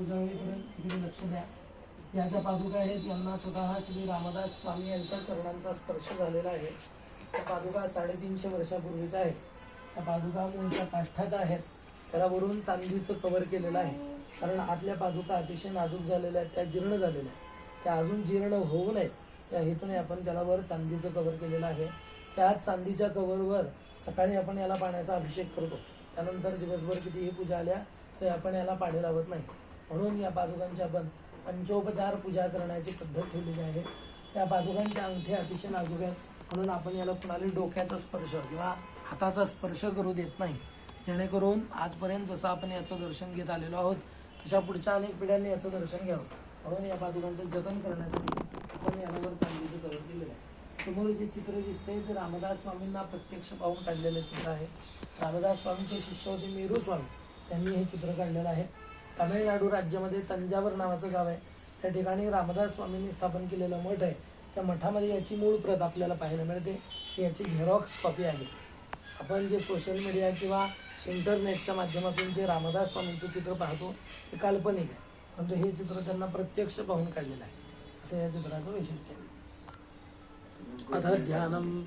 पूजा तिकडे लक्ष द्या. या ज्या पादुका आहेत यांना स्वतः श्री रामदास स्वामी यांच्या चरणांचा स्पर्श झालेला आहे. त्या पादुका साडेतीनशे वर्षापूर्वीच्या आहेत. त्या पादुका मूळच्या काष्ठाच्या आहेत. त्यावरून चांदीचं कव्हर केलेलं आहे. कारण आतल्या पादुका अतिशय नाजूक झालेल्या आहेत त्या जीर्ण झालेल्या आहेत. त्या अजून जीर्ण होऊ नयेत. या हेतूने आपण त्याला वर चांदीचं कव्हर केलेलं आहे. त्याच चांदीच्या कव्हरवर सकाळी आपण याला पाण्याचा अभिषेक करतो. त्यानंतर दिवसभर कितीही पूजा आल्या तरी आपण याला पाणी लावत नाही. म्हणून या पादुकांची आपण पंचोपचार पूजा करण्याची पद्धत ठेवलेली आहे. या पादुकांच्या अंगठे अतिशय नाजूक आहेत. म्हणून आपण याला कुणाला डोक्याचा स्पर्श किंवा हाताचा स्पर्श करू देत नाही. जेणेकरून आजपर्यंत जसं आपण याचं दर्शन घेत आलेलो आहोत तशा पुढच्या अनेक पिढ्यांनी याचं दर्शन घ्यावं. म्हणून या पादुकांचं जतन करण्यासाठी आपण यावर चांदीचं कवर केलेलं आहे. समोर जे चित्र दिसते ते रामदास स्वामींना प्रत्यक्ष पाहून काढलेलं चित्र आहे. रामदास स्वामींचे शिष्य होते मेरू स्वामी. त्यांनी हे चित्र काढलेलं आहे. तामिळनाडू राज्यामध्ये तंजावर नावाचं गाव आहे. त्या ठिकाणी रामदास स्वामींनी स्थापन केलेलं मठ आहे. त्या मठामध्ये याची मूळ प्रत आपल्याला पाहायला मिळते. ही याची झेरॉक्स कॉपी आहे. आपण जे सोशल मीडिया किंवा इंटरनेटच्या माध्यमातून जे रामदास स्वामींचं चित्र पाहतो ते काल्पनिक आहे. परंतु हे चित्र त्यांना प्रत्यक्ष पाहून काढलेलं आहे. असं या चित्राचं वैशिष्ट्य आहे. अथ ध्यानम